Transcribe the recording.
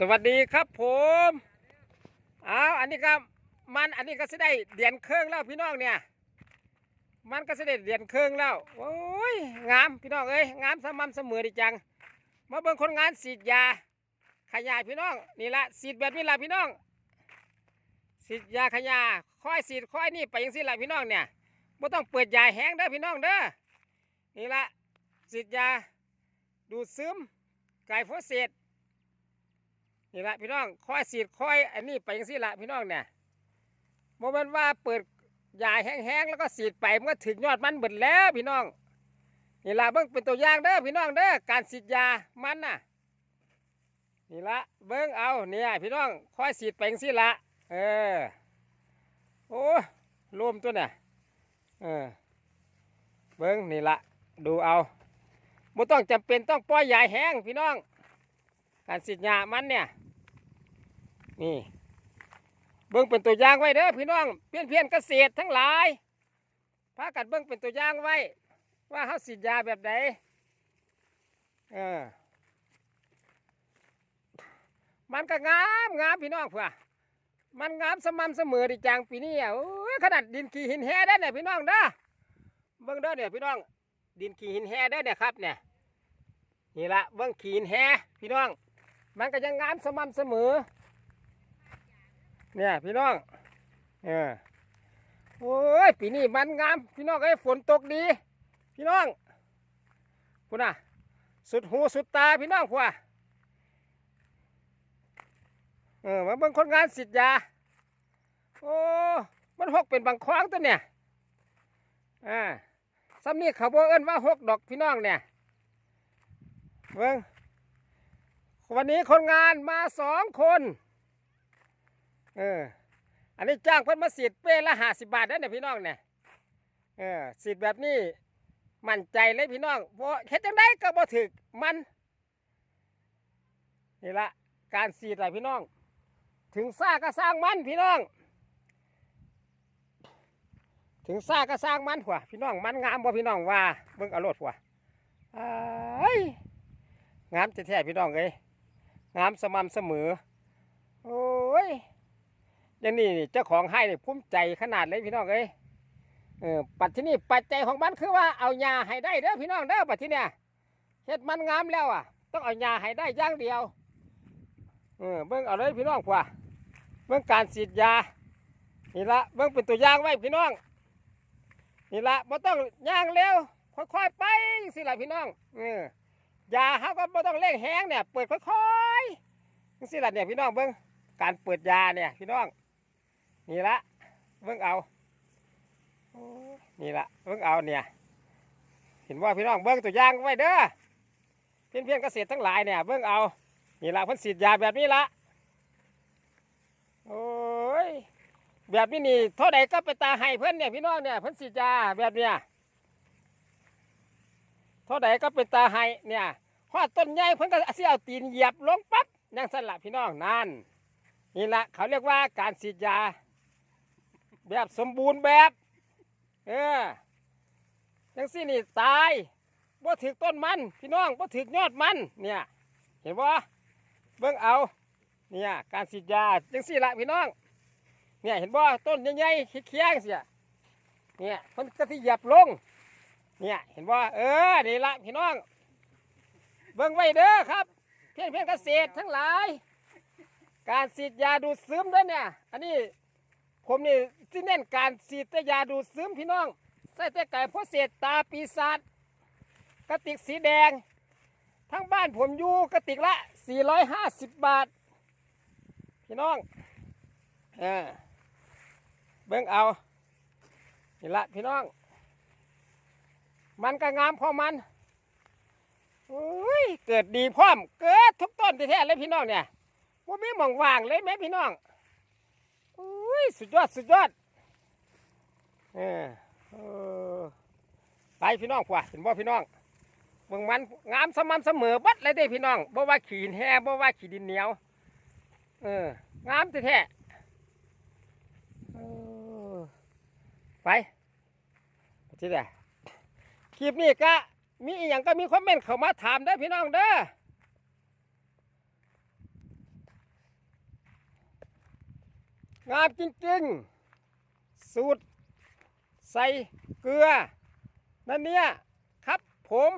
สวัสดีครับผมเอาวอันนี้ก็มันอันนี้ก็จะได้เดียนเครื่องแล้วพี่น้องเนี่ย มันก็จะได้เดียนเครื่องแล้วโอ้ยงามพี่น้องเอ้ยงามสม่ำเสมอดีจัง มาเบิ่งคนงานฉีดยา ขยายพี่น้องนี่ละฉีดแบบนี้ละพี่น้องฉีดยาขยายค่อยฉีดค่อยนี่ไปยังสิละพี่น้องเนี่ยไม่ต้องเปิดยาแห้งเด้อพี่น้องเด้อนี่ละฉีดยาดูดซึมไก่โฟเซต นี่ละพี่น้องค่อยสีดค่อยอันนี้ไปยังสิละพี่น้องเนี่ยโมเมนว่าเปิดยาแห้งๆแล้วก็สีดไปมันก็ถึงยอดมันเบิดแล้วพี่น้องนี่ละเบิ้งเป็นตัวอย่างเด้อพี่น้องเด้อการสีดยามันน่ะนี่ละเบิ้งเอาเนี่ยพี่น้องค่อยสีดไปยังสิละเออโอ้รวมตัวเนี่ยเออเบิ้งนี่ละดูเอาไม่ต้องจำเป็นต้องปล่อยยาแห้งพี่น้อง การสีดยามันเนี่ย นี่ เบิ้งเป็นตัวอย่างไว้เด้อพี่น้อง เพี้ยนเพียนเกษตรทั้งหลายพากันเบิ้งเป็นตัวอย่างไว้ ว่าเขาสีดยาแบบไหนเออมันก็งามงามพี่น้องเพื่อมันงามสม่ำเสมอดีจังปีนี้อะขนาดดินขี้หินแห่ได้เนี่ยพี่น้องเด้อเบิ้งเด้อเนี่ยพี่น้อง ดินขี้หินแห่ได้เนี่ยครับเนี่ยนี่ละเบิ้งขีนแฮพี่น้อง มันก็ยังงามสม่ำเสมอ เนี่ยพี่น้องเออโอ้ยปีนี้มันงาม พี่น้องไอ้ยฝนตกดี พี่น้องคุณน่ะ สุดหูสุดตาพี่น้องพวกเออมาเบิ่งคนงานสิทธิ์ยา โอ้มันหกเป็นบางคว้งตัวเนี่ยอ่าซ้ำนี่เขาบอกเอิ้นว่าหกดอกพี่น้องเนี่ยเบิ้ง วันนี้คนงานมาสองคนเอออันนี้จ้างเพิ่นมาสีดเป้ละห้าสิบบาทได้เนี่ยพี่น้องเนี่ยเออสีดแบบนี้มั่นใจเลยพี่น้องเพราะเฮ็ดจังไดก็บ่ถึกมันนี่ละการสีดอะไรพี่น้อง ถึงซ่าก็สร้างมันพี่น้อง ถึงซ่าก็สร้างมันผัวพี่น้องมันงามบ่พี่น้องว่าเบิ่งอารถผัวอ้ยงามแท้ๆพี่น้องเอ้ย งามสม่ำเสมอ โอ้ยอย่างนี่เจ้าของให้เนี่ยภูมิใจขนาดเลยพี่น้องเอ้ยเออปัจจุบันปัจจัยของมันคือว่าเอายาให้ได้เด้อพี่น้องเด้อปัจจุบันเฮ็ดมันงามแล้วอะ ต้องเอายาให้ได้อย่างเดียวเออเบิ่งเอาเลยพี่น้องกว่าเบิ่งการฉีดยานี่ละเบิ่งเป็นตัวอย่างไว้พี่น้องนี่ละไม่ต้องย่างเร็วค่อยๆไปสิละพี่น้องเออยาเขาก็ไม่ต้องเร่งแห้งเนี่ยเปิดค่อยๆ นี่สิล่ะเนี่ยพี่น้องเบิ้งการเปิดยาเนี่ย พี่น้อง นี่ละเบิ้งเอานี่ละเบิ้งเอาเนี่ย เห็นว่าพี่น้องเบิ้งตัวอย่างไว้เด้อเพี้ยนเพียนเกษตรทั้งหลายเนี่ยเบิ้งเอานี่ละเพิ่นฉีดยาแบบนี้ละโอ้ยแบบนี้นี่เท่าใดก็ไปตาให้เพิ่นเนี่ยพี่น้องเนี่ยเพิ่นฉีดยาแบบเนี้ยเท่าใดก็เป็นตาไห้เนี่ยหอดต้นใหญ่เพิ่นก็สิเอาตีนเหยียบลงปั๊บ ยังสลับพี่น้องนั่นนี่ละเขาเรียกว่าการฉีดยา แบบสมบูรณ์แบบ เออยังสินี่ตายบ่ถึกต้นมัน พี่น้องบ่ถึกยอดมัน เนี่ย เห็นบ่เบิ่งเอา เนี่ยการฉีดยาจังสิละพี่น้อง เนี่ยเห็นบ่ต้นใหญ่ๆเคี้ยงเสียเนี่ยเพิ่นก็สิเหยียบลง เนี่ยเห็นว่าเออนี่ละพี่น้อง เบิ่งไว้เด้อครับ พียงเพียงเกษตรทั้งหลาย การฉีดยาดูดซึมด้วยเนี่ย อันนี้ผมนี่ที่เน้นการฉีดแต่ยาดูดซึมพี่น้องใส่แต่ไก่โพเศษตาปีศาจกระติกสีแดง ทั้งบ้านผมอยู่กระติกละ 450 บาท พี่น้องเออเบิ่งเอานี่ละพี่น้อง มันก็งามพอมัน โอ้ยเกิดดีพร้อม เกิดทุกต้นแท้ๆเลยพี่น้องเนี่ยว่ามีหมองว่างเลยไหมพี่น้องโอ้ยสุดยอดสุดยอดเออเออไปพี่น้องกว่าเห็นบ่พี่น้องเบิ่งมันงามสม่ำเสมอบัดเลยเด้พี่น้องบ่ว่าขีนแห่บ่ว่าขีดินเหนียว เอองามแท้ๆเออไปที่ไหนคลิปนี้ก็ มีอีหยังก็มีคอมเมนต์เข้ามาถามได้พี่น้องเด้อางามจริงๆ สูตร ใส่เกลือ นั่นเนี่ย ครับผม